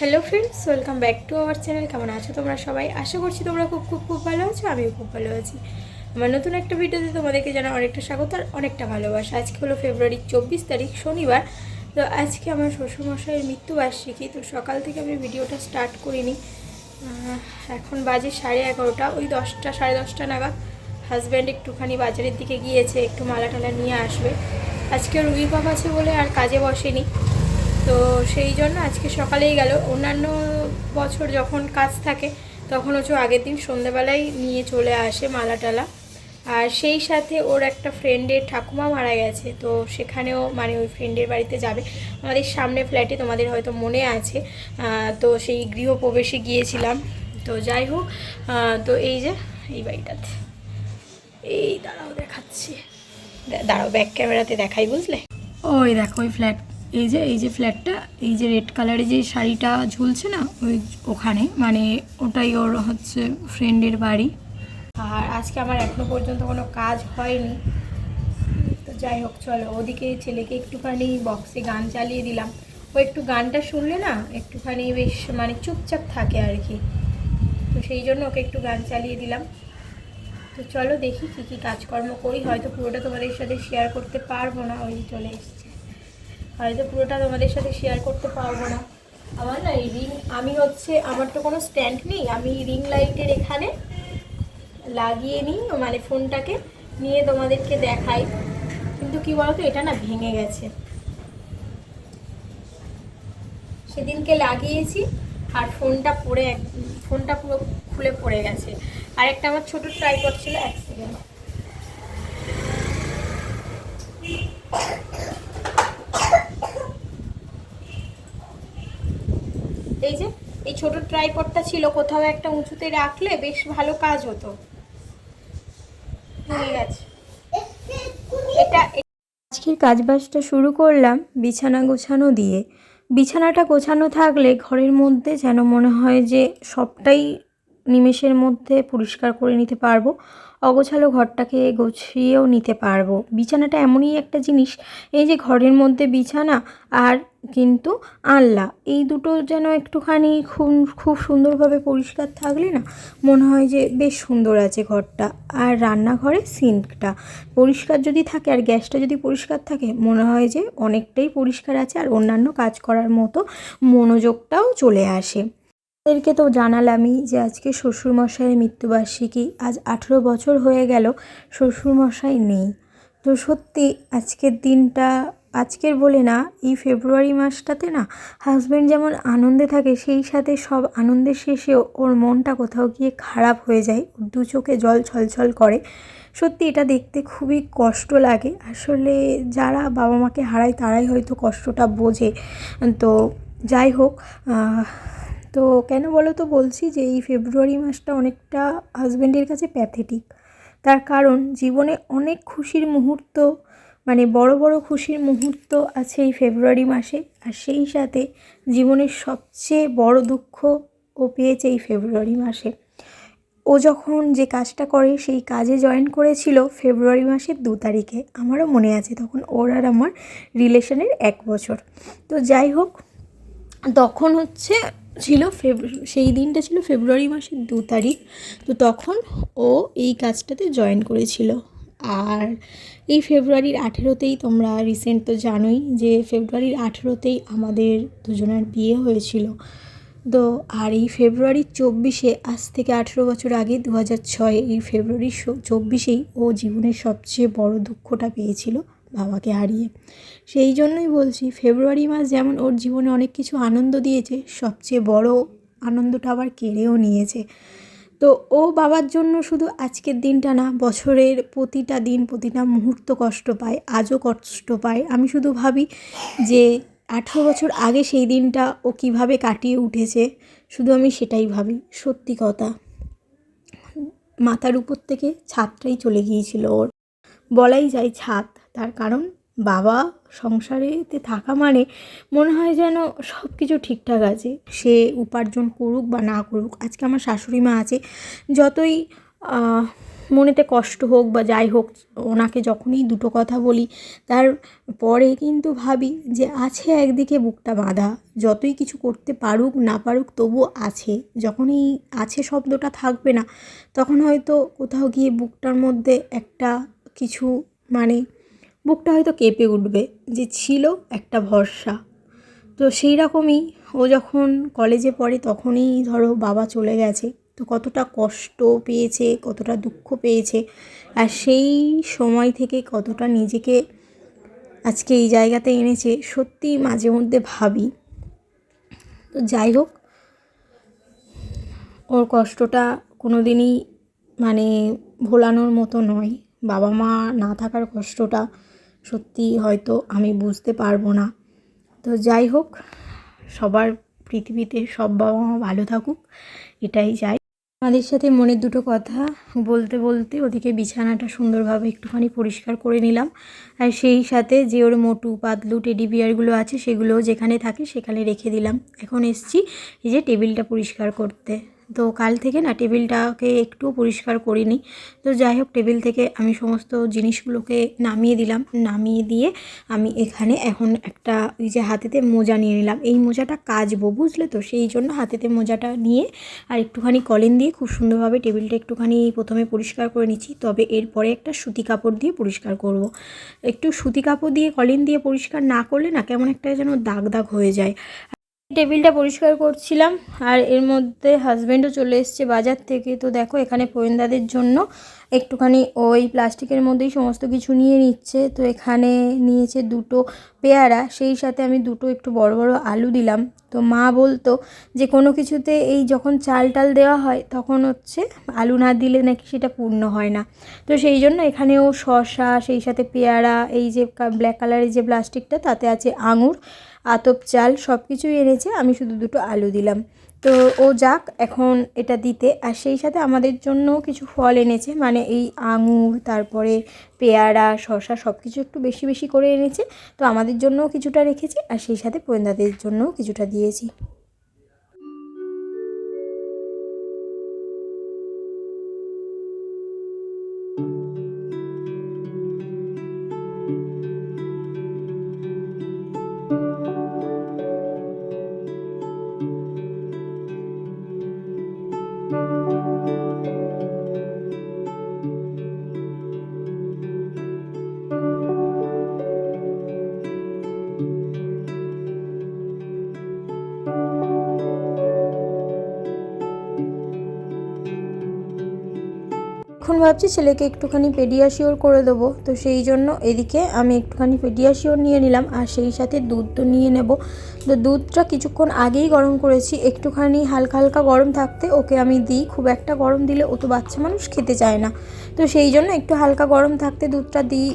Hello friends welcome back to our channel কেমন আছো তোমরা সবাই? আশা করছি তোমরা খুব খুব খুব ভালো আছো, আমিও খুব ভালো আছি। আমার নতুন একটা ভিডিওতে তোমাদেরকে জানা অনেকটা স্বাগত আর অনেকটা ভালোবাসা। আজকে হলো ফেব্রুয়ারির চব্বিশ তারিখ, শনিবার। তো আজকে আমার শ্বশুরমশাইয়ের মৃত্যুবার্ষিকী, তো সকাল থেকে আমি ভিডিওটা স্টার্ট করিনি। এখন বাজে সাড়ে এগারোটা, ওই দশটা, সাড়ে দশটা নাগাদ হাজব্যান্ড একটুখানি বাজারের দিকে গিয়েছে, একটু মালা টালা নিয়ে আসবে। আজকে রুই পাপ আছে বলে আর কাজে বসেনি। তো সেই জন্য আজকে সকালেই গেল। অন্যান্য বছর যখন কাজ থাকে, তখন হচ্ছে আগের দিন সন্ধ্যেবেলায় নিয়ে চলে আসে মালা টালা। আর সেই সাথে ওর একটা ফ্রেন্ডের ঠাকুমা মারা গেছে, তো সেখানেও মানে ওই ফ্রেন্ডের বাড়িতে যাবে। আমাদের সামনে ফ্ল্যাটে তোমাদের হয়তো মনে আছে তো সেই গৃহপ্রবেশে গিয়েছিলাম। তো যাই হোক তো এই যে, এই বাড়িটাতে। এই দাঁড়াও দেখাচ্ছি। দাঁড়াও ব্যাক ক্যামেরাতে দেখাই, বুঝলে? ওই দেখো, ওই ফ্ল্যাট এই যে এই যে ফ্ল্যাটটা এই যে রেড কালারের যে শাড়িটা ঝুলছে না, ওই ওখানে মানে ওটাই ওর হচ্ছে ফ্রেন্ডের বাড়ি। আর আজকে আমার এখনও পর্যন্ত কোনো কাজ হয়নি। তো যাই হোক, চলো, ওদিকে ছেলেকে একটুখানি বক্সে গান চালিয়ে দিলাম। ও একটু গানটা শুনলে না, একটুখানি বেশ মানে চুপচাপ থাকে আর কি। তো সেই জন্য ওকে একটু গান চালিয়ে দিলাম। তো চলো দেখি কী কী কাজকর্ম করি। হয়তো পুরোটা তোমাদের সাথে শেয়ার করতে পারব না, ওই চলে এসছে। হয়তো পুরোটা তোমাদের সাথে শেয়ার করতে পারব না। আমার না এই রিং আমি হচ্ছে, আমার তো কোনো স্ট্যান্ড নেই। আমি রিং লাইটের এখানে লাগিয়ে নিই মানে ফোনটাকে নিয়ে তোমাদেরকে দেখাই। কিন্তু কি বলতো, এটা না ভেঙে গেছে। সেদিনকে লাগিয়েছি, আর ফোনটা পড়ে ফোনটা পুরো খুলে পড়ে গেছে। আর একটা আমার ছোট ট্রাই করছিল এক সেকেন্ড এই যে এই ছোট ট্রাইপডটা ছিল, কোথাও একটা উঁচুতে রাখলে বেশ ভালো কাজ হতো। ভেঙে গেছে। এটা আজকের কাজবাজটা শুরু করলাম বিছানা গোছানো দিয়ে। বিছানাটা গোছানো থাকলে ঘরের মধ্যে যেন মনে হয় যে সবটাই নিমেষের মধ্যে পরিষ্কার করে নিতে পারব। অগোছালো ঘরটাকে গুছিয়েও নিতে পারব। বিছানাটা এমনই একটা জিনিস, এই যে ঘরের মধ্যে বিছানা আর কিন্তু আনলা এই দুটো যেন একটুখানি খুব খুব সুন্দরভাবে পরিষ্কার থাকলে না মনে হয় যে বেশ সুন্দর আছে ঘরটা। আর রান্নাঘরে সিঙ্কটা, পরিষ্কার যদি থাকে আর গ্যাসটা যদি পরিষ্কার থাকে, মনে হয় যে অনেকটাই পরিষ্কার আছে আর অন্যান্য কাজ করার মতো মনোযোগটাও চলে আসে। তাদেরকে তো জানালামই যে আজকে শ্বশুরমশাইয়ের মৃত্যুবার্ষিকী। আজ আঠেরো বছর হয়ে গেল, শ্বশুরমশাই নেই। তো সত্যি আজকের দিনটা, আজকের বলে না, এই ফেব্রুয়ারি মাসটাতে না হাজব্যান্ড যেমন আনন্দে থাকে, সেই সাথে সব আনন্দের শেষেও ওর মনটা কোথাও গিয়ে খারাপ হয়ে যায় দু চোখে জল ছলছল করে। সত্যি এটা দেখতে খুবই কষ্ট লাগে। আসলে যারা বাবা মাকে হারায় তারাই হয়তো কষ্টটা বোঝে। তো যাই হোক তো কেন বলো তো বলছি যে এই ফেব্রুয়ারি মাসটা অনেকটা হাজব্যান্ডের কাছে প্যাথেটিক তার কারণ জীবনে অনেক খুশির মুহূর্ত মানে বড় বড় খুশির মুহূর্ত আছে এই ফেব্রুয়ারি মাসে, আর সেই সাথে জীবনের সবচেয়ে বড় দুঃখ ও পেয়েছে এই ফেব্রুয়ারি মাসে। ও যখন যে কাজটা করে সেই কাজে জয়েন করেছিল ফেব্রুয়ারি মাসের দু তারিখে, আমারও মনে আছে তখন ওর আর আমার রিলেশনের এক বছর। তো যাই হোক, তখন হচ্ছে ছিল সেই দিনটা ছিল ফেব্রুয়ারি মাসের দু তারিখ। তো তখন ও এই কাজটাতে জয়েন করেছিল। আর এই ফেব্রুয়ারির আঠেরোতেই তোমরা রিসেন্ট তো জানোই যে ফেব্রুয়ারির আঠেরোতেই আমাদের দুজনের বিয়ে হয়েছিল। তো আর এই ফেব্রুয়ারির চব্বিশে, আজ থেকে আঠেরো বছর আগে দু হাজার ছয়ে, এই ফেব্রুয়ারির চব্বিশেই ও জীবনের সবচেয়ে বড় দুঃখটা পেয়েছিল। বাবাকে হারিয়ে। সেই জন্যই বলছি, ফেব্রুয়ারি মাস যেমন ওর জীবনে অনেক কিছু আনন্দ দিয়েছে, সবচেয়ে বড় আনন্দটা আবার কেড়েও নিয়েছে। তো ও বাবার জন্য শুধু আজকের দিনটা না, বছরের প্রতিটা দিন, প্রতিটা মুহূর্ত কষ্ট পায়, আজও কষ্ট পায়। আমি শুধু ভাবি যে আঠেরো বছর আগে সেই দিনটা ও কীভাবে কাটিয়ে উঠেছে, শুধু আমি সেটাই ভাবি, সত্যি কথা। মাথার উপর থেকে ছাদটাই চলে গিয়েছিল ওর। বলাই যায় ছাদ। তার কারণ বাবা সংসারেতে থাকা মানে মনে হয় যেন সব কিছু ঠিকঠাক আছে। সে উপার্জন করুক বা না করুক, আজকে আমার শাশুড়ি মা আছে, যতই মনেতে কষ্ট হোক বা যাই হোক, ওনাকে যখনই দুটো কথা বলি, তার পরে কিন্তু ভাবি যে আছে একদিকে বুকটা বাঁধা, যতই কিছু করতে পারুক না পারুক তবুও আছে, যখনই আছে শব্দটা থাকবে না, তখন হয়তো কোথাও গিয়ে বুকটার মধ্যে একটা কিছু মানে বুকটা হয়তো কেঁপে উঠবে যে ছিল একটা ভরসা। তো সেই রকমই ও যখন কলেজে পড়ে তখনই ধরো বাবা চলে গেছে। তো কতটা কষ্ট পেয়েছে, কতটা দুঃখ পেয়েছে আর সেই সময় থেকে কতটা নিজেকে আজকে এই জায়গাতে এনেছে সত্যি মাঝে মধ্যে ভাবি। তো যাই হোক, ওর কষ্টটা কোনো দিনই মানে ভোলানোর মতো নয়। বাবা মা না থাকার কষ্টটা সত্যি হয়তো আমি বুঝতে পারব না। তো যাই হোক, সবার পৃথিবীতে সব বাবা মা ভালো থাকুক, এটাই চাই। আমাদের সাথে মনের দুটো কথা বলতে বলতে ওদিকে বিছানাটা সুন্দরভাবে একটুখানি পরিষ্কার করে নিলাম। আর সেই সাথে যে ওর মোটু, পাতলু টেডি বিয়ারগুলো আছে সেগুলো যেখানে থাকে সেখানে রেখে দিলাম। এখন এসছি এই যে টেবিলটা পরিষ্কার করতে। তো কাল থেকে না টেবিলটাকে একটুও পরিষ্কার করিনি। তো যাই হোক, টেবিল থেকে আমি সমস্ত জিনিসগুলোকে নামিয়ে দিলাম। নামিয়ে দিয়ে আমি এখানে এখন একটা ওই যে হাতেতে মোজা নিয়ে নিলাম। এই মোজাটা কাচবো, বুঝলে তো? সেই জন্য হাতেতে মোজাটা নিয়ে আর একটুখানি কলেন দিয়ে খুব সুন্দরভাবে টেবিলটা একটুখানি প্রথমে পরিষ্কার করে নিচ্ছি। তবে এরপরে একটা সুতি কাপড় দিয়ে পরিষ্কার করব। একটু সুতি কাপড় দিয়ে কলেন দিয়ে পরিষ্কার না করলে না কেমন একটা যেন দাগ দাগ হয়ে যায়। টেবিলটা পরিষ্কার করছিলাম আর এর মধ্যে হাজব্যান্ডও চলে এসছে বাজার থেকে। তো দেখো, এখানে পোয়েন্দাদের জন্য একটুখানি ওই প্লাস্টিকের মধ্যেই সমস্ত কিছু নিয়ে নিচ্ছে। তো এখানে নিয়েছে দুটো পেয়ারা, সেই সাথে আমি দুটো একটু বড় বড় আলু দিলাম। তো মা বলতো যে কোনো কিছুতে এই যখন চাল টাল দেওয়া হয়, তখন হচ্ছে আলু না দিলে নাকি সেটা পূর্ণ হয় না। তো সেই জন্য এখানেও শশা সেই সাথে পেয়ারা, এই যে ব্ল্যাক কালারের যে প্লাস্টিকটা, তাতে আছে আঙুর। আতপ চাল সব কিছুই এনেছে, আমি শুধু দুটো আলু দিলাম। তো ও যাক, এখন এটা দিতে। আর সেই সাথে আমাদের জন্য কিছু ফল এনেছে মানে এই আঙুর, তারপরে পেয়ারা শশা সব কিছু একটু বেশি বেশি করে এনেছে। তো আমাদের জন্যও কিছুটা রেখেছি, আর সেই সাথে পোয়েন্দাদের জন্যও কিছুটা দিয়েছি। ভাবছি ছেলেকে একটুখানি পেডিয়াশিওর করে দেবো। তো সেই জন্য এদিকে আমি একটুখানি পেডিয়াশিওর নিয়ে নিলাম। আর সেই সাথে দুধ তো নিয়ে নেব। দুধটা কিছুক্ষণ আগেই গরম করেছি। একটুখানি হালকা হালকা গরম থাকতে ওকে আমি দিই। খুব একটা গরম দিলে ও তো বাচ্চা মানুষ খেতে চায় না। তো সেই জন্য একটু হালকা গরম থাকতে দুধটা দিই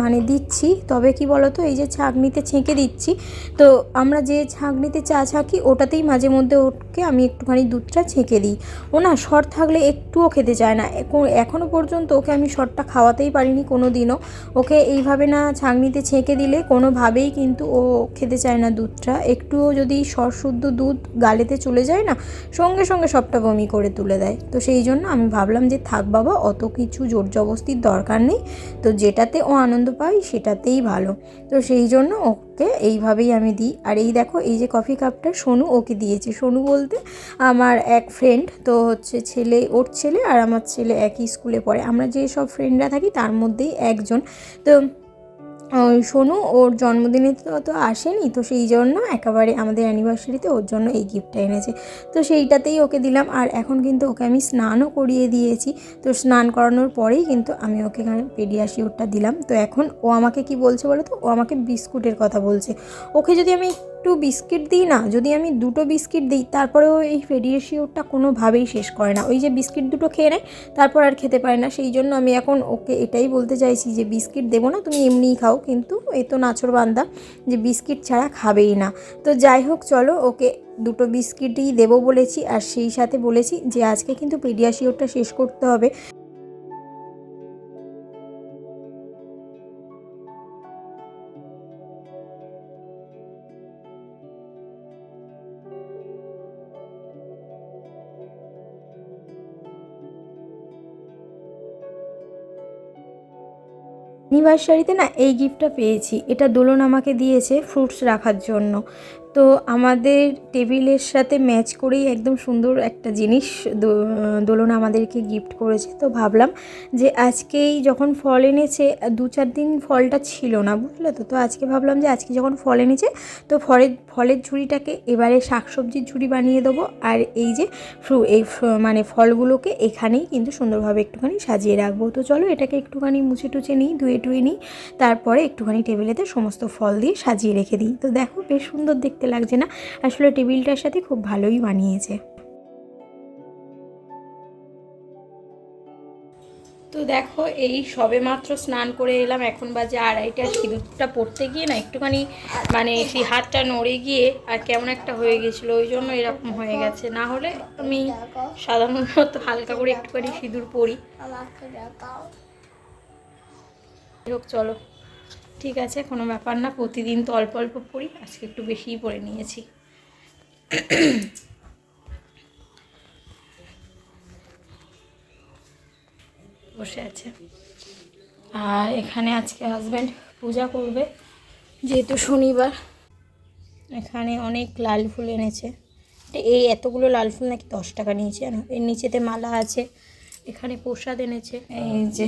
মানে দিচ্ছি। তবে কি বলতো, এই যে ছাঁকনিতে ছেঁকে দিচ্ছি। তো আমরা যে ছাঁকনিতে চা ছাঁকি, ওটাতেই মাঝে মধ্যে ওকে আমি একটুখানি দুধটা ছেঁকে দিই। ও না, শর থাকলে একটুও খেতে চায় না। এখনও পর্যন্ত ওকে আমি শরটা খাওয়াতেই পারিনি কোনো দিনও ওকে এইভাবে না ছাঁকনিতে ছেঁকে দিলে কোনোভাবেই কিন্তু ও খেতে চায় না দুধটা। একটুও যদি সরশুদ্ধ দুধ গালেতে চলে যায় না, সঙ্গে সঙ্গে সবটা বমি করে তুলে দেয়। তো সেই জন্য আমি ভাবলাম যে, থাক বাবা, অত কিছু জোর জবস্তির দরকার নেই। তো যেটাতে ও আনন্দ পায়, সেটাতেই ভালো। তো সেই জন্য ওকে এইভাবেই আমি দিই। আর এই দেখো, এই যে কফি কাপটা সোনু ওকে দিয়েছে। সোনু বলতে আমার এক ফ্রেন্ড তো হচ্ছে ছেলে, ওর ছেলে আর আমার ছেলে একই স্কুলে পড়ে। আমরা যে সব ফ্রেন্ডরা থাকি, তার মধ্যেই একজন। তো সোনু ওর জন্মদিনে তো আসেনি, তো সেই জন্য একেবারে আমাদের অ্যানিভার্সারিতে ওর জন্য এই গিফটটা এনেছে। তো সেইটাতেই ওকে দিলাম, আর এখন কিন্তু ওকে আমি স্নানও করিয়ে দিয়েছি। তো স্নান করানোর পরেই কিন্তু আমি ওকে পেডিয়াশিওরটা দিলাম। তো এখন ও আমাকে কি বলছে বলো তো? ও আমাকে বিস্কুটের কথা বলছে। ওকে যদি আমি একটু বিস্কিট দিই না, যদি আমি দুটো বিস্কিট দিই, তারপরেও এই পেডিয়াশিওরটা কোনোভাবেই শেষ করে না। ওই যে বিস্কিট দুটো খেয়ে নেয়, তারপর আর খেতে পারে না। সেই জন্য আমি এখন ওকে এটাই বলতে চাইছি যে, বিস্কিট দেবো না, তুমি এমনিই খাও। কিন্তু এই তো নাচর বান্দা যে, বিস্কিট ছাড়া খাবেই না। তো যাই হোক, চলো ওকে দুটো বিস্কিটই দেবো বলেছি। আর সেই সাথে বলেছি যে, আজকে কিন্তু পেডিয়াশিওরটা শেষ করতে হবে। অ্যানিভার্সারিতে না এই গিফটটা পেয়েছি। এটা দোলন আমাকে দিয়েছে ফ্রুটস রাখার জন্য। তো আমাদের টেবিলের সাথে ম্যাচ করেই একদম সুন্দর একটা জিনিস দোলন আমাদেরকে গিফট করেছে। তো ভাবলাম যে আজকেই যখন ফল এনেছে, দু চার দিন ফলটা ছিল না, বুঝলে তো? তো আজকে ভাবলাম যে আজকে যখন ফল এনেছে, তো ফলের ফলের ঝুড়িটাকে এবারে শাকসবজির ঝুড়ি বানিয়ে দেবো। আর এই যে ফ্রু, এই মানে ফলগুলোকে এখানেই কিন্তু সুন্দরভাবে একটুখানি সাজিয়ে রাখব। তো চলো এটাকে একটুখানি মুছে টুছে নিই, ধুয়ে টুয়ে নিই। তারপরে একটুখানি টেবিলেতে সমস্ত ফল দিয়ে সাজিয়ে রেখে দিই। তো দেখো বেশ সুন্দর দেখতে লাগছে না। আসলে টেবিলটার সাথে খুব ভালোই বানিয়েছে। তো দেখো, এই সবে মাত্র স্নান করে এলাম। এখন বাজে আড়াইটা। সিঁদুরটা পড়তে গিয়ে না একটুখানি মানে সেই হাতটা নড়ে গিয়ে আর কেমন একটা হয়ে গেছিল। ওই জন্য এরকম হয়ে গেছে। না হলে আমি সাধারণত হালকা করে একটুখানি সিঁদুর হোক, চলো। ঠিক আছে, কোনো ব্যাপার না, প্রতিদিন তো অল্প অল্প পড়ি, আজকে একটু বেশিই পড়ে নিয়েছি। বসে আছে। আর এখানে আজকে হাজব্যান্ড পূজা করবে, যেহেতু শনিবার। এখানে অনেক লাল ফুল এনেছে। এই এতগুলো লাল ফুল নাকি দশ টাকা নিয়েছে এর নিচেতে মালা আছে, এখানে প্রসাদ এনেছে, এই যে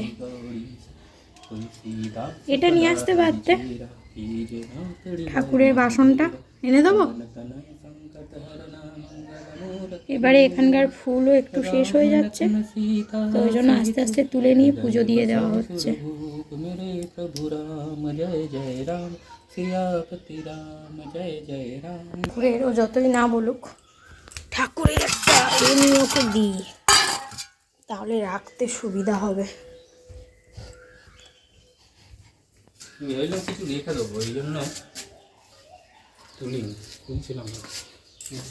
এটা নিয়ে আসতে পারতে ঠাকুরের বাসনটা এনে দেবো? এবারে এখানকার ফুলও একটু শেষ হয়ে যাচ্ছে, তো ওই জন্য আস্তে আস্তে তুলে নিয়ে পুজো দিয়ে দেওয়া হচ্ছে। ঠাকুরের ও যতই না বলুক, ঠাকুরের একটা এ নিয়ে ওকে দিই। তাহলে রাখতে সুবিধা হবে। ভেবেছিলাম কিছু রেখে দেবো, ওই জন্য তুলি তুলছিলাম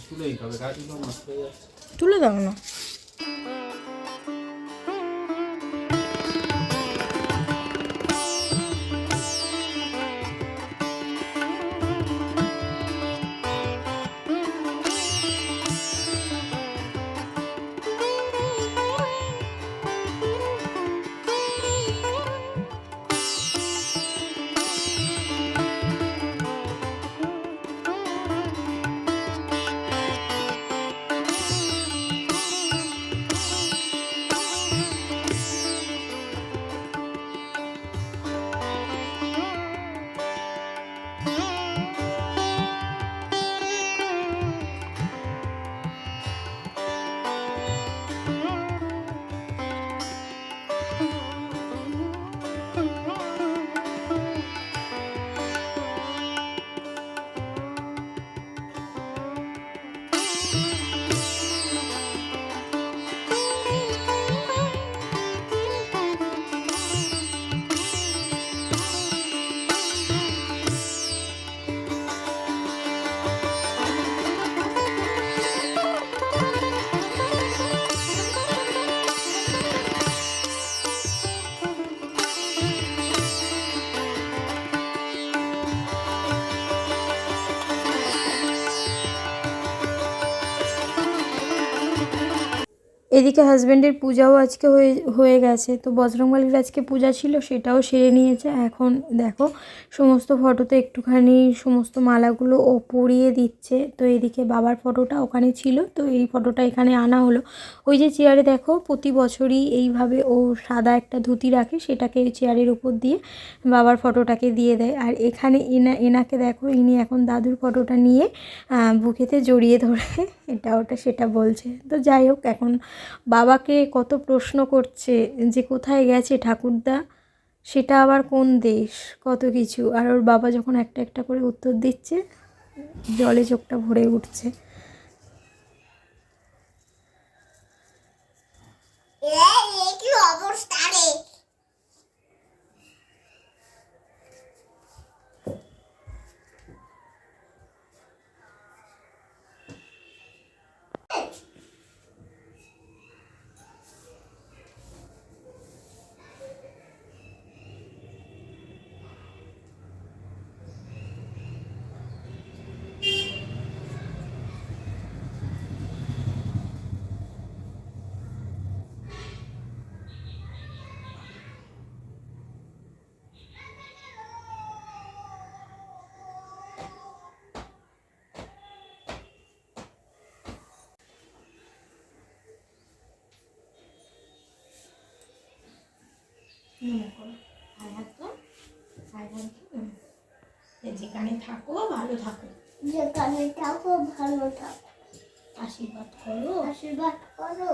তুলেই হবে গাছগুলো নষ্ট হয়ে যাচ্ছে। তুলে দাও না। Thank you. এদিকে হাজব্যান্ডের পূজাও আজকে হয়ে হয়ে গেছে। তো বজরংবলীর আজকে পূজা ছিল, সেটাও সেরে নিয়েছে। এখন দেখো, সমস্ত ফটোতে একটুখানি সমস্ত মালাগুলো ও পরিয়ে দিচ্ছে। তো এদিকে বাবার ফটোটা ওখানে ছিল, তো এই ফটোটা এখানে আনা হলো। ওই যে চেয়ারে দেখো, প্রতি বছরই এইভাবে ও সাদা একটা ধুতি রাখে, সেটাকে চেয়ারের উপর দিয়ে বাবার ফটোটাকে দিয়ে দেয়। আর এখানে এনা, এনাকে দেখো, ইনি এখন দাদুর ফটোটা নিয়ে বুকেতে জড়িয়ে ধরে, এটা ওটা সেটা বলছে। তো যাই হোক, এখন বাবাকে কত প্রশ্ন করছে যে কোথায় গেছে ঠাকুরদা? সেটা আবার কোন দেশ? কত কিছু। আর ওর বাবা যখন একটা একটা করে উত্তর দিচ্ছে, জলে চোখটা ভরে উঠছে। অবস্থা? মনে যেখানে থাকো ভালো থাকো যেখানে থাকো ভালো থাকো আশীর্বাদ করো আশীর্বাদ করো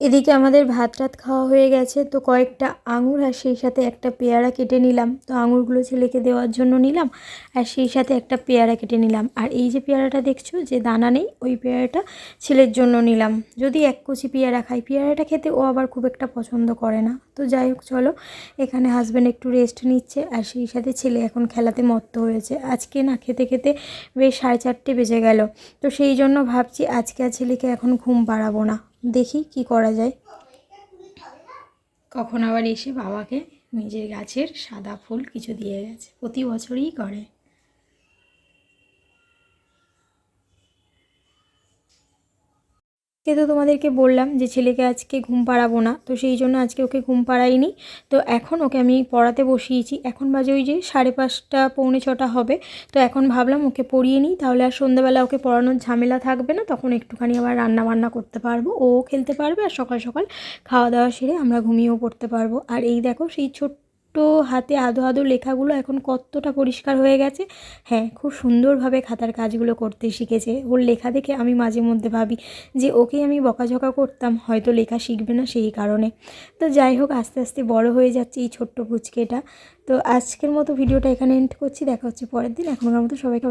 এদিকে আমাদের ভাত টাত খাওয়া হয়ে গেছে, তো কয়েকটা আঙুর আর সেই সাথে একটা পেয়ারা কেটে নিলাম। তো আঙুরগুলো ছেলেকে দেওয়ার জন্য নিলাম, আর সেই সাথে একটা পেয়ারা কেটে নিলাম। আর এই যে পেয়ারাটা দেখছ, যে দানা নেই, ওই পেয়ারাটা ছেলের জন্য নিলাম। যদি এক কুচি পেয়ারা খাই, পেয়ারাটা খেতে ও আবার খুব একটা পছন্দ করে না। তো যাই হোক, চলো, এখানে হাজব্যান্ড একটু রেস্ট নিচ্ছে, আর সেই সাথে ছেলে এখন খেলাতে মত্ত হয়েছে। আজকে না খেতে খেতে বেশ সাড়ে চারটে বেজে গেল। তো সেই জন্য ভাবছি আজকে আর ছেলেকে এখন ঘুম পাড়াবো না। দেখি কি করা যায়। কখন আবার এসে বাবাকে নিজের গাছের সাদা ফুল কিছু দিয়ে গেছে। প্রতি বছরই করে। কে তো তোমাদেরকে বললাম যে ছেলেকে আজকে ঘুম পাড়াবো না, তো সেই জন্য আজকে ওকে ঘুম পাড়াইনি। তো এখন ওকে আমি পড়াতে বসিয়েছি। এখন বাজে ওই যে সাড়ে পাঁচটা, পৌনে ছটা হবে। তো এখন ভাবলাম ওকে পড়িয়ে নিই, তাহলে আর সন্ধ্যাবেলা ওকে পড়ানোর ঝামেলা থাকবে না, তখন একটুখানি আবার রান্না বান্না করতে পারব। ও খেলতে পারবে আর সকাল সকাল খাওয়া দাওয়া সেরে আমরা ঘুমিয়েও পড়তে পারব। আর এই দেখো সেই ছোট্ট হাতে আধো আধো লেখাগুলো এখন কতটা পরিষ্কার হয়ে গেছে। হ্যাঁ খুব সুন্দরভাবে খাতার কাজগুলো করতে শিখেছে। ওর লেখা দেখে আমি মাঝে মধ্যে ভাবি যে ওকে আমি বকাঝকা করতাম, হয়তো লেখা শিখবে না সেই কারণে। তো যাই হোক, আস্তে আস্তে বড় হয়ে যাচ্ছে এই ছোট্ট পুচকেটা। তো আজকের মতো ভিডিওটা এখানে এন্ড করছি। দেখা হচ্ছে পরের দিন। এখনকার মতো সবাইকে